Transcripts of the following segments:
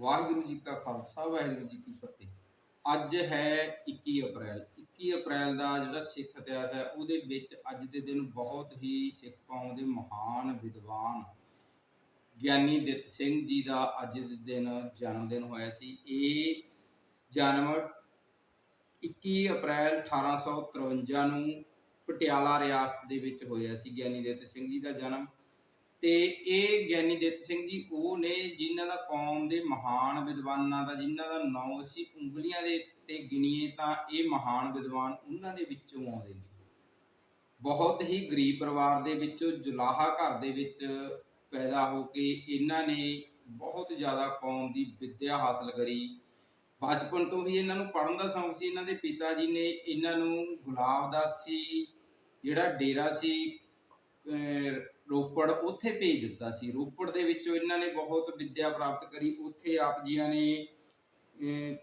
ਵਾਹਿਗੁਰੂ ਜੀ ਕਾ ਖਾਲਸਾ, ਵਾਹਿਗੁਰੂ ਜੀ ਕੀ ਫਤਿਹ। ਅੱਜ ਹੈ 21 ਅਪ੍ਰੈਲ। 21 ਅਪ੍ਰੈਲ ਦਾ ਜਿਹੜਾ ਸਿੱਖ ਇਤਿਹਾਸ ਹੈ, ਉਹਦੇ ਵਿੱਚ ਅੱਜ ਦੇ ਦਿਨ ਬਹੁਤ ਹੀ ਸਿੱਖ ਕੌਮ ਦੇ ਮਹਾਨ ਵਿਦਵਾਨ ਗਿਆਨੀ ਦਿੱਤ ਸਿੰਘ ਜੀ ਦਾ ਅੱਜ ਦੇ ਦਿਨ ਜਨਮ ਦਿਨ ਹੋਇਆ ਸੀ। ਇਹ ਜਨਮ 21 ਅਪ੍ਰੈਲ 1853 ਨੂੰ ਪਟਿਆਲਾ ਰਿਆਸਤ ਦੇ ਵਿੱਚ ਹੋਇਆ ਸੀ। ਗਿਆਨੀ ਦਿੱਤ ਸਿੰਘ ਜੀ ਦਾ ਜਨਮ ਤੇ ਇਹ ਗਿਆਨੀ ਦਿੱਤ ਸਿੰਘ ਜੀ, ਉਹ ਨੇ ਜਿਨ੍ਹਾਂ ਦਾ ਕੌਮ ਦੇ ਮਹਾਨ ਵਿਦਵਾਨਾਂ ਦਾ, ਜਿਨ੍ਹਾਂ ਦਾ ਨਾਮ ਅਸੀਂ ਉਂਗਲੀਆਂ ਦੇ ਤੇ ਗਿਣੀਏ ਤਾਂ ਇਹ ਮਹਾਨ ਵਿਦਵਾਨ ਉਹਨਾਂ ਦੇ ਵਿੱਚੋਂ ਆਉਂਦੇ ਨੇ। ਬਹੁਤ ਹੀ ਗਰੀਬ ਪਰਿਵਾਰ ਦੇ ਵਿੱਚੋਂ ਜੁਲਾਹਾ ਘਰ ਦੇ ਵਿੱਚ ਪੈਦਾ ਹੋ ਕੇ ਇਹਨਾਂ ਨੇ ਬਹੁਤ ਜ਼ਿਆਦਾ ਕੌਮ ਦੀ ਵਿੱਦਿਆ ਹਾਸਲ ਕਰੀ। ਬਚਪਨ ਤੋਂ ਹੀ ਇਹਨਾਂ ਨੂੰ ਪੜ੍ਹਨ ਦਾ ਸ਼ੌਂਕ ਸੀ। ਇਹਨਾਂ ਦੇ ਪਿਤਾ ਜੀ ਨੇ ਇਹਨਾਂ ਨੂੰ ਗੁਲਾਬ ਗੁਲਾਬਦਾਸੀ ਜਿਹੜਾ ਡੇਰਾ ਸੀ ਰੋਪੜ ਉੱਥੇ ਭੇਜ ਦਿੱਤਾ ਸੀ। ਰੋਪੜ ਦੇ ਵਿੱਚੋਂ ਇਹਨਾਂ ਨੇ ਬਹੁਤ ਵਿੱਦਿਆ ਪ੍ਰਾਪਤ ਕਰੀ। ਉੱਥੇ ਆਪ ਜੀਆਂ ਨੇ, ਅਹ,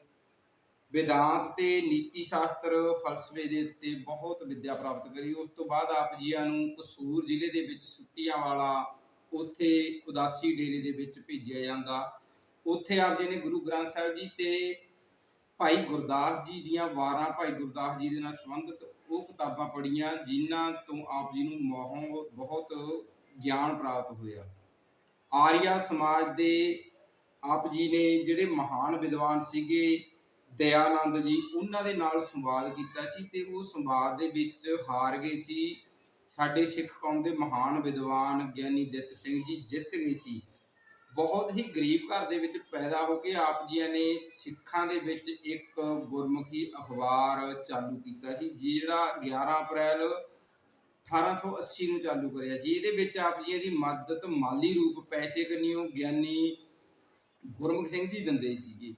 ਵਿਦਾਂਤ ਤੇ ਨੀਤੀ ਸ਼ਾਸਤਰ, ਫਲਸਫੇ ਦੇ ਉੱਤੇ ਬਹੁਤ ਵਿੱਦਿਆ ਪ੍ਰਾਪਤ ਕਰੀ। ਉਸ ਤੋਂ ਬਾਅਦ ਆਪ ਜੀਆਂ ਨੂੰ ਕਸੂਰ ਜ਼ਿਲ੍ਹੇ ਦੇ ਵਿੱਚ ਸੁੱਤੀਆਂ ਵਾਲਾ ਉੱਥੇ ਉਦਾਸੀ ਡੇਰੇ ਦੇ ਵਿੱਚ ਭੇਜਿਆ ਜਾਂਦਾ। ਉੱਥੇ ਆਪ ਜੀ ਨੇ ਗੁਰੂ ਗ੍ਰੰਥ ਸਾਹਿਬ ਜੀ ਤੇ ਭਾਈ ਗੁਰਦਾਸ ਜੀ ਦੀਆਂ ਵਾਰਾਂ, ਭਾਈ ਗੁਰਦਾਸ ਜੀ ਦੇ ਨਾਲ ਸੰਬੰਧਿਤ ਉਹ ਕਿਤਾਬਾਂ ਪੜ੍ਹੀਆਂ, ਜਿਨ੍ਹਾਂ ਤੋਂ ਆਪ ਜੀ ਨੂੰ ਮੋਹੋਂ ਬਹੁਤ ਗਿਆਨ ਪ੍ਰਾਪਤ ਹੋਇਆ। ਆਰੀਆ ਸਮਾਜ ਦੇ ਆਪ ਜੀ ਨੇ ਜਿਹੜੇ ਮਹਾਨ ਵਿਦਵਾਨ ਸੀਗੇ, ਦਇਆਨੰਦ ਜੀ, ਉਹਨਾਂ ਦੇ ਨਾਲ ਸੰਵਾਦ ਕੀਤਾ ਸੀ ਤੇ ਉਹ ਸੰਵਾਦ ਦੇ ਵਿੱਚ ਹਾਰ ਗਏ ਸੀ। ਸਾਡੇ ਸਿੱਖ ਕੌਮ ਦੇ ਮਹਾਨ ਵਿਦਵਾਨ ਗਿਆਨੀ ਦਿੱਤ ਸਿੰਘ ਜੀ ਜਿੱਤ ਗਏ ਸੀ। ਬਹੁਤ ਹੀ ਗਰੀਬ ਘਰ ਦੇ ਵਿੱਚ ਪੈਦਾ ਹੋ ਕੇ ਆਪ ਜੀਆਂ ਨੇ ਸਿੱਖਾਂ ਦੇ ਵਿੱਚ ਇੱਕ ਗੁਰਮੁਖੀ ਅਖਬਾਰ ਚਾਲੂ ਕੀਤਾ ਸੀ ਜਿਹੜਾ 11 ਅਪ੍ਰੈਲ 1880 ਨੂੰ ਚਾਲੂ ਕਰਿਆ ਸੀ। ਇਹਦੇ ਵਿੱਚ ਆਪ ਜੀ ਦੀ ਮਦਦ ਮਾਲੀ ਰੂਪ ਪੈਸੇ ਕੰਨਿਓ ਗਿਆਨੀ ਗੁਰਮੁਖ ਸਿੰਘ ਜੀ ਦਿੰਦੇ ਸੀਗੇ।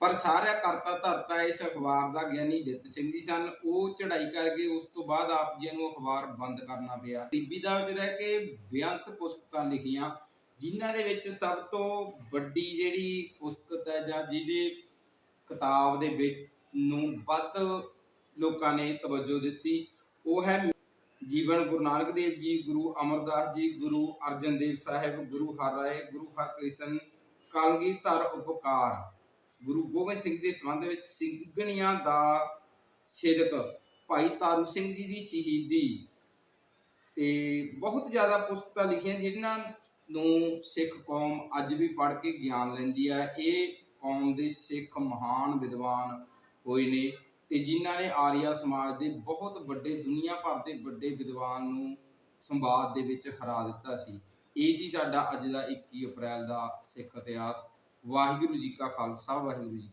ਪਰ ਸਾਰਾ ਕਰਤਾ ਧਰਤਾ ਇਸ ਅਖਬਾਰ ਦਾ ਗਿਆਨੀ ਦਿੱਤ ਸਿੰਘ ਜੀ ਸਨ। ਉਹ ਚੜ੍ਹਾਈ ਕਰਕੇ ਉਸ ਤੋਂ ਬਾਅਦ ਆਪ ਜੀ ਨੂੰ ਅਖਬਾਰ ਬੰਦ ਕਰਨਾ ਪਿਆ। ਟੀਬੀ ਦਾ ਵਿੱਚ ਰਹਿ ਕੇ ਬੇਅੰਤ ਪੁਸਤਕਾਂ ਲਿਖੀਆਂ। ਜਿਨ੍ਹਾਂ ਦੇ ਵਿੱਚ ਸਭ ਤੋਂ ਵੱਡੀ ਜਿਹੜੀ ਪੁਸਤਕ ਹੈ ਜਾਂ ਜਿਹਦੇ ਕਿਤਾਬ ਦੇ ਵਿੱਚ ਨੂੰ ਵੱਧ ਲੋਕਾਂ ਨੇ ਤਵੱਜੋ ਦਿੱਤੀ, ਉਹ ਹੈ ਜੀਵਨ ਗੁਰੂ ਨਾਨਕ ਦੇਵ ਜੀ, ਗੁਰੂ ਅਮਰਦਾਸ ਜੀ, ਗੁਰੂ ਅਰਜਨ ਦੇਵ ਸਾਹਿਬ, ਗੁਰੂ ਹਰਿ ਗੁਰੂ ਹਰਕ੍ਰਿਸ਼ਨ ਕਲਗੀਧਰ ਉਪਕਾਰ। ਗੁਰੂ ਗੋਬਿੰਦ ਸਿੰਘ ਦੇ ਸੰਬੰਧ ਵਿੱਚ ਸਿੰਘਣੀਆਂ ਦਾ ਸਿਦਕ ਭਾਈ ਤਾਰੂ ਸਿੰਘ ਜੀ ਦੀ ਸ਼ਹੀਦੀ। ਤੇ ਬਹੁਤ ਜ਼ਿਆਦਾ ਪੁਸਤਕਾਂ ਲਿਖੀਆਂ, ਜਿਨ੍ਹਾਂ ਨੂੰ ਸਿੱਖ ਕੌਮ ਅੱਜ ਵੀ ਪੜ੍ਹ ਕੇ ਗਿਆਨ ਲੈਂਦੀ ਹੈ ਇਹ ਕੌਮ ਦੇ ਸਿੱਖ ਮਹਾਨ ਵਿਦਵਾਨ ਹੋਏ ਨੇ ਤੇ ਜਿਨ੍ਹਾਂ ਨੇ ਆਰੀਆ ਸਮਾਜ ਦੇ ਬਹੁਤ ਵੱਡੇ, ਦੁਨੀਆ ਭਰ ਦੇ ਵੱਡੇ ਵਿਦਵਾਨ ਨੂੰ ਸੰਵਾਦ ਦੇ ਵਿੱਚ ਹਰਾ ਦਿੱਤਾ ਸੀ। ਇਹ ਸੀ ਸਾਡਾ ਅੱਜ ਦਾ 21 ਅਪ੍ਰੈਲ ਦਾ ਸਿੱਖ ਇਤਿਹਾਸ। ਵਾਹਿਗੁਰੂ ਜੀ ਕਾ ਖਾਲਸਾ, ਵਾਹਿਗੁਰੂ ਜੀ